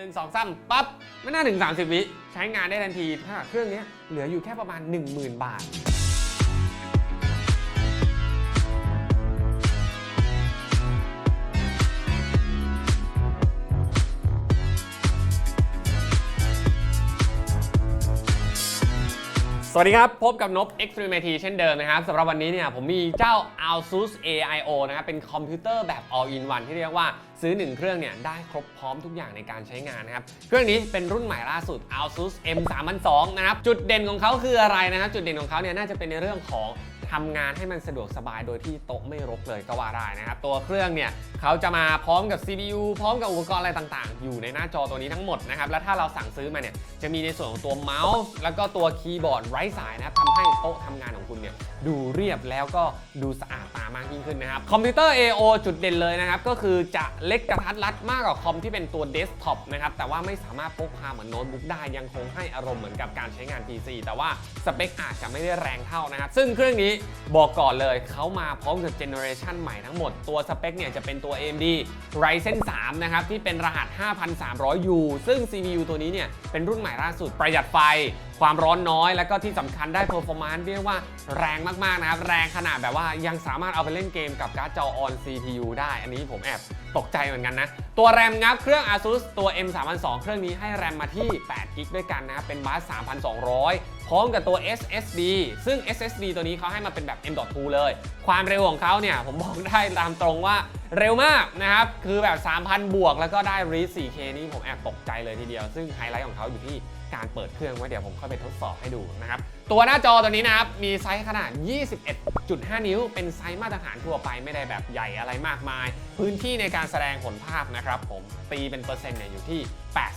นึ่งสองสามปั๊บไม่น่าถึง 30 วิใช้งานได้ทันทีถ้าเครื่องนี้เหลืออยู่แค่ประมาณ 10,000 บาท สวัสดีครับ พบกับนบ Extreme IT เช่นเดิมนะครับสำหรับวันนี้เนี่ยผมมีเจ้า ASUS AIO นะครับเป็นคอมพิวเตอร์แบบ all in one ที่เรียกว่าซื้อ 1 เครื่องเนี่ยได้ครบพร้อมทุกอย่างในการใช้งานนะครับ เครื่องนี้เป็นรุ่นใหม่ล่าสุด ASUS M 3 0 0นะครับ จุดเด่นของเขาคืออะไรนะครับ จุดเด่นของเขาเนี่ยน่าจะเป็นในเรื่องของ ทำงานให้มันสะดวกสบายโดยที่โต๊ะไม่รกเลยก็ว่าได้นะครับ ตัวเครื่องเนี่ยเขาจะมาพร้อมกับ CPU พร้อมกับอุปกรณ์อะไรต่างๆ อยู่ในหน้าจอตัวนี้ทั้งหมดนะครับ และถ้าเราสั่งซื้อมาเนี่ยจะมีในส่วนของตัวเมาส์ แล้วก็ตัวคีย์บอร์ดไร้สายนะครับทำให้โต๊ะทำงานของคุณเนี่ยดูเรียบแล้วก็ดูสะอาดตามากยิ่งขึ้นนะครับ คอมพิวเตอร์ AO จุดเด่นเลยนะครับ ก็คือจะเล็กกระทัดรัดมากกว่าคอมที่เป็นตัวเดสก์ท็อปนะครับแต่ว่าไม่สามารถพกพาเหมือนโน้ตบุ๊กได้ยังคงให้อารมณ์เหมือนกับการใช้งาน PC แต่ว่าสเปคอาจจะไม่ได้แรงเท่านะครับซึ่งเครื่องนี้บอกก่อนเลยเขามาพร้อมกับเจเนอเรชันใหม่ทั้งหมด ตัวสเปคเนี่ยจะเป็นตัว AMD Ryzen 3 นะครับ ที่เป็นรหัส 5300U ซึ่ง CPU ตัวนี้เนี่ยเป็นรุ่นใหม่ล่าสุดประหยัดไฟ ความร้อนน้อย แล้วก็ที่สำคัญได้ performance เรียกว่าแรงมาก ๆ นะครับ แรงขนาดแบบว่ายังสามารถเอาไปเล่นเกมกับการ์ดจอ on CPU ได้ อันนี้ผมแอบ ตกใจเหมือนกันนะ ตัวแรมงับเครื่อง ASUS ตัว M 3 0 0เครื่องนี้ให้แรมมาที่8กิกด้วยกันนะครับเป็นบัส3,200 พร้อมกับตัว SSD ซึ่ง SSD ตัวนี้เขาให้มาเป็นแบบ M.2 เลย ความเร็วของเขาเนี่ย ผมบอกได้ตามตรงว่าเร็วมากนะครับ คือแบบ 3,000 บวก แล้วก็ได้ read 4K นี่ผมแอบตกใจเลยทีเดียว ซึ่งไฮไลท์ของเขาอยู่ที่ การเปิดเครื่องไว้เดี๋ยวผมค่อยไปทดสอบให้ดูนะครับ ตัวหน้าจอตัวนี้นะครับ มีไซส์ขนาด 21.5 นิ้ว เป็นไซส์มาตรฐานทั่วไปไม่ได้แบบใหญ่อะไรมากมาย พื้นที่ในการแสดงผลภาพนะครับผมตีเป็นเปอร์เซ็นต์เนี่ยอยู่ที่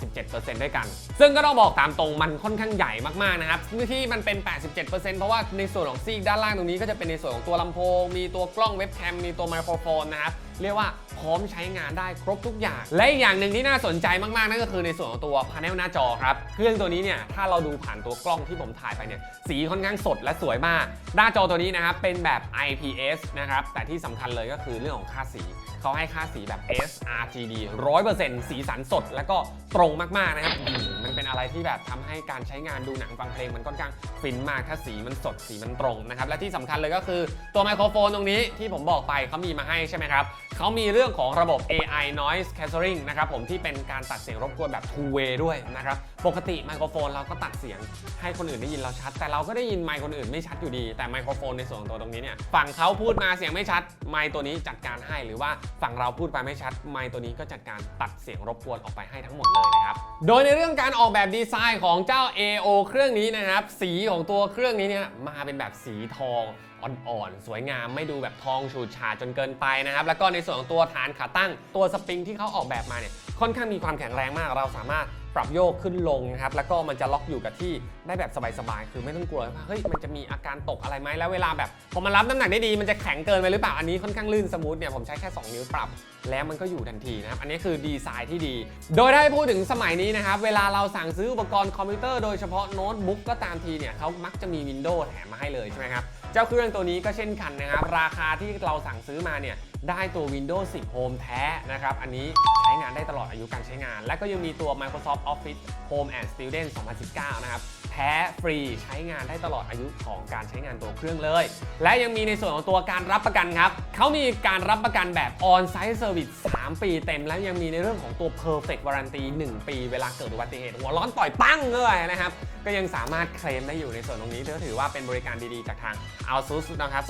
87%ด้วยกัน ซึ่งก็ต้องบอกตามตรงมันค่อนข้างใหญ่มากๆนะครับที่มันเป็น 87%เพราะว่าในส่วนของซีกด้านล่างตรงนี้ก็จะเป็นในส่วนของตัวลำโพง มีตัวกล้องเว็บแคม มีตัวไมโครโฟนนะครับ เรียกว่าพร้อมใช้งานได้ครบทุกอย่าง และอีกอย่างหนึ่งที่น่าสนใจมากๆ นั่นก็คือในส่วนของตัวพาเนลหน้าจอครับ เครื่องตัวนี้เนี่ยถ้าเราดูผ่านตัวกล้องที่ผมถ่ายไปเนี่ยสีค่อนข้างสดและสวยมาก หน้าจอตัวนี้นะครับเป็นแบบ IPS นะครับแต่ที่สำคัญเลยก็คือเรื่องของค่าสีเขาให้ค่าสีแบบ sRGB 100%สีสันสด แล้วก็ตรงมากๆนะครับ มันเป็นอะไรที่แบบทำให้การใช้งานดูหนังฟังเพลงมันค่อนข้างฟินมากถ้าสีมันสดสีมันตรงนะครับและที่สำคัญเลยก็คือตัวไมโครโฟนตรงนี้ที่ผมบอกไปเขามีมาให้ใช่ไหมครับเขามีเรื่องของระบบ AI noise cancelling นะครับผมที่เป็นการตัดเสียงรบกวนแบบ two way ด้วยนะครับปกติไมโครโฟนเราก็ตัดเสียงให้คนอื่นได้ยินเราชัด แต่เราก็ได้ยินไมค์คนอื่นไม่ชัดอยู่ดี แต่ไมโครโฟนในส่วนของตัวตรงนี้เนี่ยฝั่งเขาพูดมาเสียงไม่ชัด ไมค์ตัวนี้จัดการให้หรือว่าฝั่งเราพูดไปไม่ชัด ไมค์ตัวนี้ก็จัดการตัดเสียงรบกวนออกไปให้ทั้งหมดเลยนะครับโดยในเรื่องการออกแบบดีไซน์ของเจ้า AO เครื่องนี้นะครับ สีของตัวเครื่องนี้เนี่ยมาเป็นแบบสีทองอ่อนๆ สวยงามไม่ดูแบบทองฉูดฉาดจนเกินไปนะครับ แล้วก็ในส่วนของตัวฐานขาตั้งตัวสปริงที่เขาออกแบบมาเนี่ยค่อนข้างมีความแข็งแรงมากเราสามารถ ปรับโยกขึ้นลงนะครับ แล้วก็มันจะล็อกอยู่กับที่ได้แบบสบายๆ คือไม่ต้องกลัวว่าเฮ้ยมันจะมีอาการตกอะไรไหมแล้วเวลาแบบพอมันรับน้ำหนักได้ดีมันจะแข็งเกินไปหรือเปล่า อันนี้ค่อนข้างลื่นสมูทเนี่ยผมใช้แค่ 2 นิ้วปรับ แล้วมันก็อยู่ทันทีนะครับ อันนี้คือดีไซน์ที่ดี โดยถ้าพูดถึงสมัยนี้นะครับ เวลาเราสั่งซื้ออุปกรณ์คอมพิวเตอร์โดยเฉพาะโน้ตบุ๊กก็ตามทีเนี่ยเขามักจะมี Windows แถมมาให้เลยใช่ไหมครับ เจ้าเครื่องตัวนี้ก็เช่นกันนะครับ ราคาที่เราสั่งซื้อมาเนี่ยได้ตัว Windows 10 Home แท้นะครับ อันนี้ใช้งานได้ตลอดอายุการใช้งาน และก็ยังมีตัว Microsoft Office Home and Student 2019 นะครับ แท้ฟรีใช้งานได้ตลอดอายุของการใช้งานตัวเครื่องเลย และยังมีในส่วนของตัวการรับประกันครับเขามีการรับประกันแบบ On-Site Service 3 ปีเต็ม แล้วยังมีในเรื่องของตัว Perfect Warranty 1 ปี เวลาเกิดอุบัติเหตุหัวร้อนต่อยปั้งเลยนะครับก็ยังสามารถเคลมได้อยู่ในส่วนตรงนี้ก็ถือว่าเป็นบริการดีๆ จากทาง ASUS นะครับ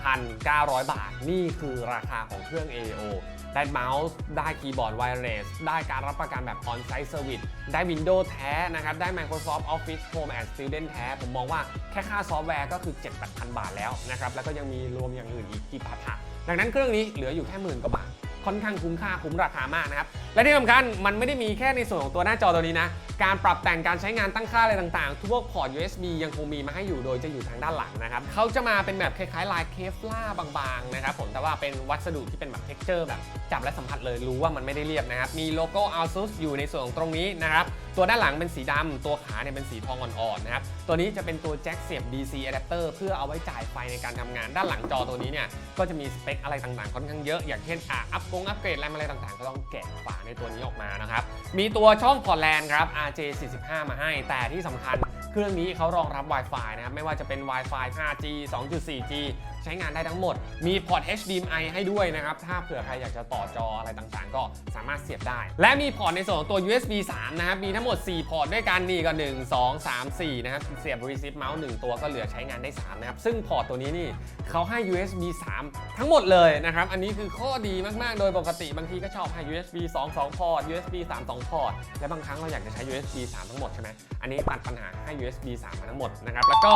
21,900 บาท นี่คือราคาของเครื่อง AO ได้เมาส์ ได้คีย์บอร์ดไวเลส ได้การรับประกันแบบ on-site service ได้ Windows แท้นะครับ ได้ Microsoft Office Home and Student แท้ ผมมองว่าแค่ค่าซอฟต์แวร์ก็คือ 7-8,000 บาทแล้วนะครับ แล้วก็ยังมีรวมอย่างอื่นอีกกี่พันอะดังนั้นเครื่องนี้เหลืออยู่แค่หมื่นกว่าบาท ค่อนข้างคุ้มค่าคุ้มราคามากนะครับ และที่สำคัญมันไม่ได้มีแค่ในส่วนของตัวหน้าจอตัวนี้นะ การปรับแต่งการใช้งานตั้งค่าอะไรต่างๆ ทุกพอร์ต USB ยังคงมีมาให้อยู่โดยจะอยู่ทางด้านหลังนะครับเขาจะมาเป็นแบบคล้ายๆลายเคฟล่าบางๆนะครับผมแต่ว่าเป็นวัสดุที่เป็นแบบเท็กเจอร์แบบจับและสัมผัสเลยรู้ว่ามันไม่ได้เรียบนะครับมีโลโก้ ASUS อยู่ในส่วนของตรงนี้นะครับตัวด้านหลังเป็นสีดำตัวขาเนี่ยเป็นสีทองอ่อนๆนะครับตัวนี้จะเป็นตัวแจ็คเสียบ DC adapter เพื่อเอาไว้จ่ายไฟในการทำงาน ด้านหลังจอตัวนี้เนี่ยก็จะมีสเปคอะไรต่างๆค่อนข้างเยอะอย่างเช่นอะอัพกงอัปเกรดแรอะไรต่างๆ ก็ต้องแกะฝาในตัวนี้ออกมานะครับมีตัวช่องพอร์ตแลนครับ RJ45 มาให้ แต่ที่สำคัญเครื่องนี้เขารองรับ Wi-Fi นะครับ ไม่ว่าจะเป็น Wi-Fi 5G 2.4G ใช้งานได้ทั้งหมด มีพอร์ต HDMI ให้ด้วยนะครับ ถ้าเผื่อใครอยากจะต่อจออะไรต่างๆ ก็สามารถเสียบได้ และมีพอร์ตในส่วนของตัว USB 3 นะครับ มีทั้งหมด 4 พอร์ตด้วยกันนี่ก็ 1 2 3 4 นะครับ เสียบ receive mouse 1 ตัวก็เหลือใช้งานได้ 3 นะครับ ซึ่งพอร์ตตัวนี้นี่เขาให้ USB 3 ทั้งหมดเลยนะครับ อันนี้คือข้อดีมากๆ โดยปกติบางทีก็ชอบให้ USB 2 2 พอร์ต USB 3 2 พอร์ต และบางครั้งเราอยากจะใช้ USB 3 ทั้งหมดใช่ไหมอันนี้ตัดปัญหาให้ USB 3 มาทั้งหมดนะครับ แล้วก็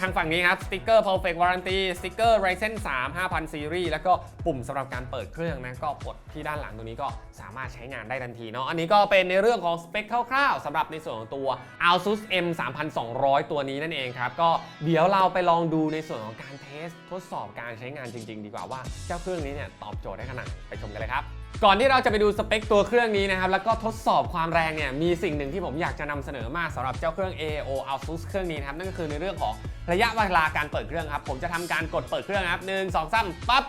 ทางฝั่งนี้ครับ สติกเกอร์ perfect warranty สติก Tiger Ryzen 3 5000 series แล้วก็ปุ่มสำหรับการเปิดเครื่องนะก็กดที่ด้านหลังตรงนี้ก็สามารถใช้งานได้ทันทีเนาะอันนี้ก็เป็นในเรื่องของสเปคคร่าวๆสำหรับในส่วนของตัว ASUS M 3200 ตัวนี้นั่นเองครับ ก็เดี๋ยวเราไปลองดูในส่วนของการเทสทดสอบการใช้งานจริง ๆ ดีกว่าว่าเจ้าเครื่องนี้เนี่ยตอบโจทย์ได้ขนาดไหนไปชมกันเลยครับ ก่อนที่เราจะไปดูสเปคตัวเครื่องนี้นะครับ แล้วก็ทดสอบความแรงเนี่ย มีสิ่งหนึ่งที่ผมอยากจะนำเสนอมากสำหรับเจ้าเครื่อง AO ASUS เครื่องนี้นะครับ นั่นก็คือในเรื่องของระยะเวลาการเปิดเครื่องครับ ผมจะทำการกดเปิดเครื่องครับหนึ่งสองสามปั๊บ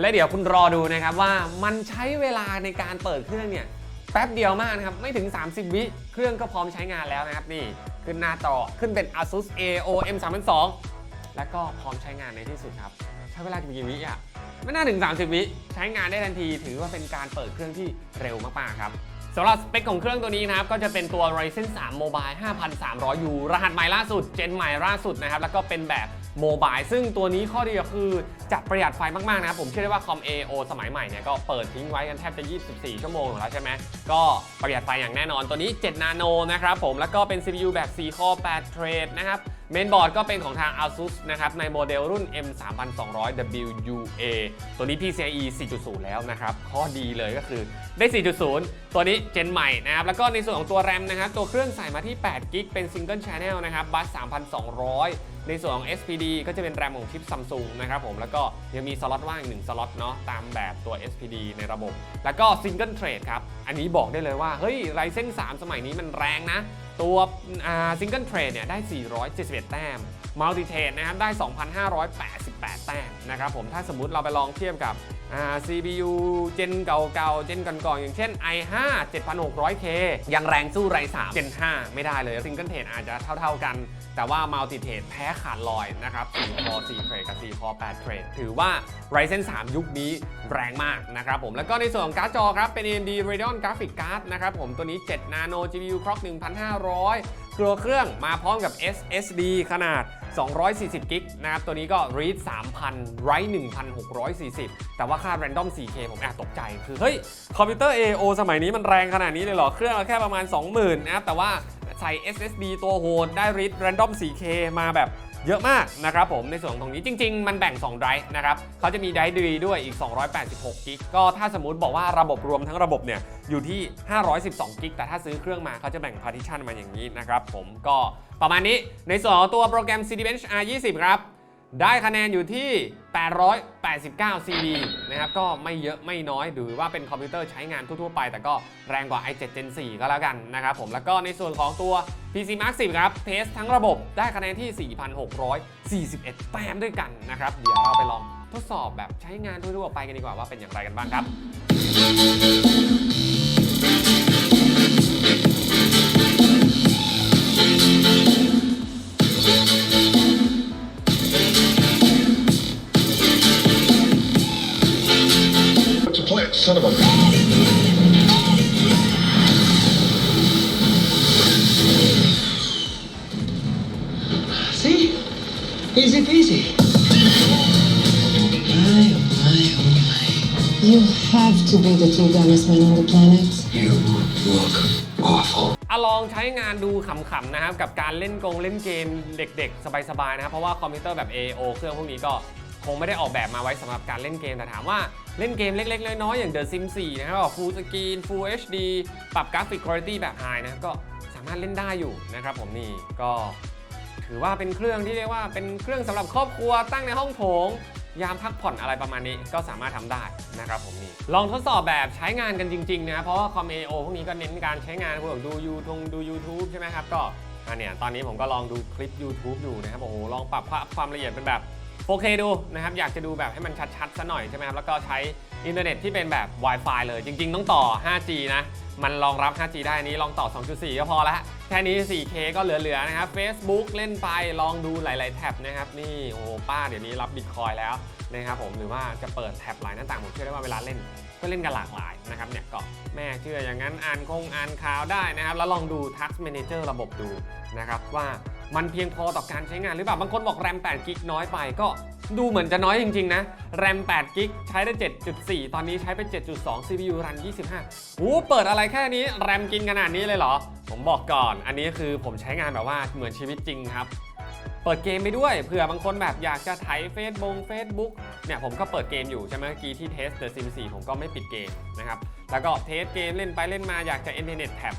และเดี๋ยวคุณรอดูนะครับว่ามันใช้เวลาในการเปิดเครื่องเนี่ยแป๊บเดียวมากนะครับ ไม่ถึง 30 วิ เครื่องก็พร้อมใช้งานแล้วนะครับนี่ ขึ้นหน้าจอขึ้นเป็น ASUS AOM 3แล้วก็พร้อมใช้งานในที่สุดครับ ช้เวลากี่วิอะไม่น่าถึง 30 วิใช้งานได้ทันทีถือว่าเป็นการเปิดเครื่องที่เร็วมากๆครับสำหรับสเปคของเครื่องตัวนี้นะครับ ก็จะเป็นตัว Ryzen 3 Mobile 5300U รหัสใหม่ล่าสุด เจนใหม่ล่าสุดนะครับ แล้วก็เป็นแบบ โมบายซึ่งตัวนี้ข้อดีก็คือจะประหยัดไฟมากๆนะครับผมเชื่อได้ว่าคอม AO สมัยใหม่เนี่ยก็เปิดทิ้งไว้กันแทบจะ 24 ชั่วโมงอยู่แล้วใช่ไหมก็ประหยัดไฟอย่างแน่นอนตัวนี้ 7 นาโนนะครับผมแล้วก็เป็น CPU แบบ 4 core 8เทรดนะครับเมนบอร์ดก็เป็นของทาง ASUS นะครับในโมเดลรุ่น M 3200 WUA ตัวนี้ PCIe 4.0 แล้วนะครับ ข้อดีเลยก็คือได้ 4.0 ตัวนี้เจนใหม่นะครับ แล้วก็ในส่วนของตัวแรมนะครับ ตัวเครื่องใส่มาที่8 g b เป็น Single Channel นะครับบัส3,200 ในส่วนของ SPD ก็จะเป็นแรมของชิป Samsung นะครับผมแล้วก็ยังมีสล็อตว่างอีกหนึ่งสล็อตเนาะตามแบบตัว SPD ในระบบ แล้วก็ Single Thread ครับ อันนี้บอกได้เลยว่า เฮ้ย Ryzen 3สมัยนี้มันแรงนะ ตัวซิงเกิลเทรดเนี่ยได้ 471 แต้มมัลติเทรดนะครับได้ 2,588 แต้มนะครับผมถ้าสมมุติเราไปลองเทียบกับ CPU เจนเก่าๆ เจนก่อนๆ อย่างเช่น i5 7600K ยังแรงสู้ไร3 Gen 5 ไม่ได้เลยซิงเกิลเทรดอาจจะเท่าๆกัน แต่ว่ามัลติเทรดแพ้ขาดลอยนะครับ4 core 4เทรดกับ4 core 8เทรดถือว่า Ryzen 3 ยุคนี้แรงมากนะครับผมแล้วก็ในส่วนของการ์ดจอครับ เป็น AMD Radeon Graphic Card นะครับผมตัวนี้ 7 Nano GPU Clock 1,500 ตัวเครื่องมาพร้อมกับ SSD ขนาด 240 กิกนะครับ ตัวนี้ก็ read 3,000 write 1,640 แต่ว่าค่า random 4K ผมแอบตกใจ คือ เฮ้ย คอมพิวเตอร์ AO สมัยนี้มันแรงขนาดนี้เลยเหรอ เครื่องละแค่ประมาณ 20,000 นะครับ แต่ว่า ใส่ SSD ตัวโหดได้ริด random 4K มาแบบเยอะมากนะครับผมในส่วนของตรงนี้จริง ๆ มันแบ่ง2ไดรฟ์นะครับเขาจะมีไดรฟ์ดีด้วยอีก 286กิกก็ถ้าสมมติบอกว่าระบบรวมทั้งระบบเนี่ยอยู่ที่ 512กิกแต่ถ้าซื้อเครื่องมาเขาจะแบ่งพาร์ติชันมาอย่างนี้นะครับผมก็ประมาณนี้ในส่วนของตัวโปรแกรม Cinebench R20 ครับ ได้คะแนนอยู่ที่ 889 CD นะครับ ก็ไม่เยอะไม่น้อย หรือว่าเป็นคอมพิวเตอร์ใช้งานทั่วๆไป แต่ก็แรงกว่า i7 Gen 4 ก็แล้วกันนะครับผม แล้วก็ในส่วนของตัว PC Mark 10 ครับเทสทั้งระบบได้คะแนนที่ 4,641 แต้มด้วยกันนะครับ เดี๋ยวเราไปลองทดสอบแบบใช้งานทั่วๆไปกันดีกว่าว่าเป็นอย่างไรกันบ้างครับ son of a. See? Easy peasy. My, oh my, oh my. You have to be the two dumbest men on the planet. You look awful. อะลองใช้งานดูขำๆนะครับ กับการเล่นกงเล่นเกมเด็กๆ สบายๆนะครับ เพราะว่าคอมพิวเตอร์แบบ AO เครื่องพวกนี้ก็ คงไม่ได้ออกแบบมาไว้สำหรับการเล่นเกมแต่ถามว่าเล่นเกมเล็กๆ น้อยๆอย่าง The Sims 4 นะครับ Full Screen Full HD ปรับ Graphic Quality แบบ High นะก็สามารถเล่นได้อยู่นะครับผมนี่ก็ถือว่าเป็นเครื่องที่เรียกว่าเป็นเครื่องสำหรับครอบครัวตั้งในห้องโถง ยามพักผ่อนอะไรประมาณนี้ก็สามารถทำได้นะครับผมนี่ลองทดสอบแบบใช้งานกันจริงๆนะเพราะว่าคอม AO พวกนี้ก็เน้นการใช้งานพวกดูยูทงดู YouTube ใช่ไหมครับก็อันเนี้ยตอนนี้ผมก็ลองดูคลิป YouTube อยู่นะครับโอ้โหลองปรับความละเอียดเป็นแบบ 4K ดูนะครับ อยากจะดูแบบให้มันชัดๆซะหน่อยใช่ไหมครับ แล้วก็ใช้อินเทอร์เน็ตที่เป็นแบบ Wi-Fi เลย จริง ๆ ต้องต่อ 5G นะ มันรองรับ 5G ได้นี้ลองต่อ 2.4 ก็พอละแค่นี้ 4K ก็เหลือ ๆ นะครับ Facebook เล่นไปลองดูหลาย ๆ แท็บนะครับ นี่ โอ้โหป้าเดี๋ยวนี้รับบิตคอยแล้วนะครับผมหรือว่าจะเปิดแท็บหลายหน้าต่างผมเชื่อได้ว่าเวลาเล่นก็เล่นกันหลากหลายนะครับเนี่ยก็แม่เชื่ออย่างนั้นอ่านคงอ่านข่าวได้นะครับ แล้วลองดู Task Manager ระบบดูนะครับว่า มันเพียงพอต่อการใช้งานหรือเปล่า บางคนบอกแรม8กิกน้อยไปก็ดูเหมือนจะน้อยจริง ๆ นะ แรม8กิกใช้ได้ 7.4 ตอนนี้ใช้ไป 7.2 CPU รัน 25โอ้เปิดอะไรแค่นี้ แรมกินขนาดนี้เลยเหรอ ผมบอกก่อน อันนี้คือผมใช้งานแบบว่าเหมือนชีวิตจริงครับเปิดเกมไปด้วยเผื่อบางคนแบบอยากจะไถเฟซบงเฟซบุ๊กเนี่ยผมก็เปิดเกมอยู่ใช่ไหมเมื่อกี้ที่เทส The Sims 4ผมก็ไม่ปิดเกมนะครับ แล้วก็เทสเกมเล่นไปเล่นมาอยากจะ Internet Tab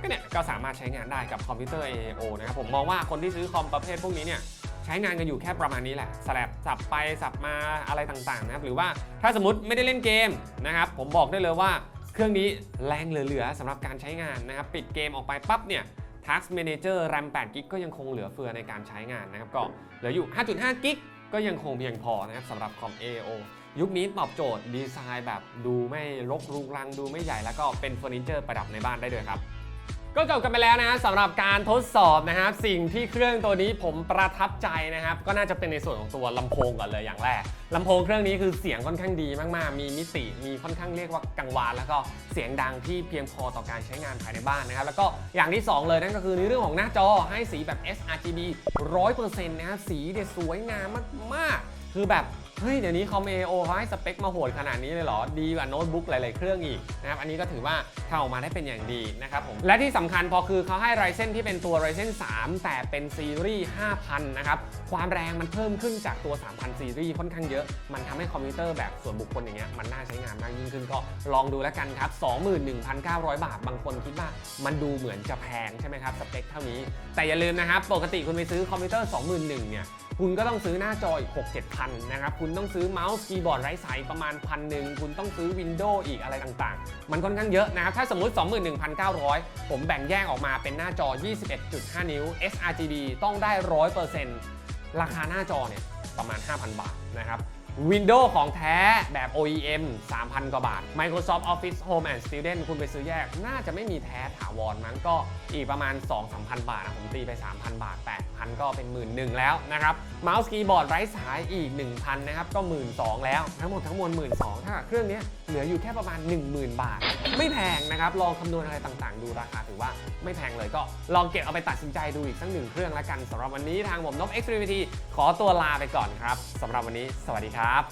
ก็เนี่ยก็สามารถใช้งานได้กับคอมพิวเตอร์ AAO นะครับผมมองว่าคนที่ซื้อคอมประเภทพวกนี้เนี่ยใช้งานกันอยู่แค่ประมาณนี้แหละสลับสับไปสับมาอะไรต่างๆนะครับหรือว่าถ้าสมมติไม่ได้เล่นเกมนะครับผมบอกได้เลยว่าเครื่องนี้แรงเหลือๆสำหรับการใช้งานนะครับปิดเกมออกไปปั๊บเนี่ย Task Manager RAM 8 g b ก็ยังคงเหลือเฟือในการใช้งานนะครับก็เหลืออยู่ 5.5 g b ก็ยังคงเพียงพอนะครับสำหรับคอม AO ยุคนี้ตอบโจทย์ดีไซน์แบบดูไม่รกรุงรังดูไม่ใหญ่แล้วก็เป็นเฟอร์นิเจอร์ประดับในบ้านได้ด้วยครับ ก็จบกันไปแล้วนะฮะสำหรับการทดสอบนะครับ สิ่งที่เครื่องตัวนี้ผมประทับใจนะครับ ก็น่าจะเป็นในส่วนของตัวลำโพงก่อนเลยอย่างแรกลำโพงเครื่องนี้คือเสียงค่อนข้างดีมากๆ มีมิติมีค่อนข้างเรียกว่ากังวาน แล้วก็เสียงดังที่เพียงพอต่อการใช้งานภายในบ้านนะครับ แล้วก็อย่างที่ 2 เลยนั่นก็คือในเรื่องของหน้าจอให้สีแบบ sRGB 100%นะครับสีเนี่ยสวยงามมากๆ คือแบบ เฮ้ย เดี๋ยวนี้คอม AO เขาให้สเปคมาโหดขนาดนี้เลยเหรอ ดีกว่าโน้ตบุ๊กหลาย ๆ เครื่องอีกนะครับอันนี้ก็ถือว่าทำออกมาได้เป็นอย่างดีนะครับผม และที่สำคัญพอคือเขาให้ Ryzen ที่เป็นตัว Ryzen 3 แต่เป็นซีรีส์ 5,000 นะครับ ความแรงมันเพิ่มขึ้นจากตัว 3,000 ซีรีส์ค่อนข้างเยอะ มันทำให้คอมพิวเตอร์แบบส่วนบุคคลอย่างเงี้ยมันน่าใช้งานมากยิ่งขึ้นก็ลองดูแล้วกันครับ 21,900 บาท บางคนคิดว่ามันดูเหมือนจะแพงใช่ไหมครับสเปคเท่านี้ แต่อย่าลืมนะครับปกติคุณไปซื้อคอมพิวเตอร์ 21,000 เนี่ย คุณก็ต้องซื้อหน้าจออีก 6 7พันนะครับ คุณต้องซื้อเมาส์คีย์บอร์ดไร้สายประมาณพันหนึ่งคุณต้องซื้อ Windows อีกอะไรต่างๆ มันค่อนข้างเยอะนะครับ ถ้าสมมุติ 21,900 ผมแบ่งแยกออกมาเป็นหน้าจอ 21.5 นิ้ว sRGB ต้องได้ 100%ราคาหน้าจอเนี่ยประมาณ 5,000 บาทนะครับ Windows ของแท้แบบ OEM 3,000 กว่าบาท Microsoft Office Home and Student คุณไปซื้อแยก น่าจะไม่มีแท้ถาวรมั้งก็อีกประมาณ 2-3,000 บาทนะผมตีไป 3,000 บาท 8,000 ก็เป็น1 1 0 0 0แล้วนะครับเมาส์คีย์บอร์ดไร้สายอีก 1,000 นะครับ ก็12,000แล้ว ทั้งหมดทั้งมวล12,000ถ้าเครื่องนี้เหลืออยู่แค่ประมาณ 10,000 บาท ไม่แพงนะครับ ลองคำนวณอะไรต่างๆ ดูราคาถือว่าไม่แพงเลยก็ลองเก็บเอาไปตัดสินใจดูอีกสักหนึ่งเครื่องละกันสำหรับวันนี้ทางผมนบ Xtremity ขอตัวลาไปก่อนครับสำหรับวันนี้ สวัสดีครับ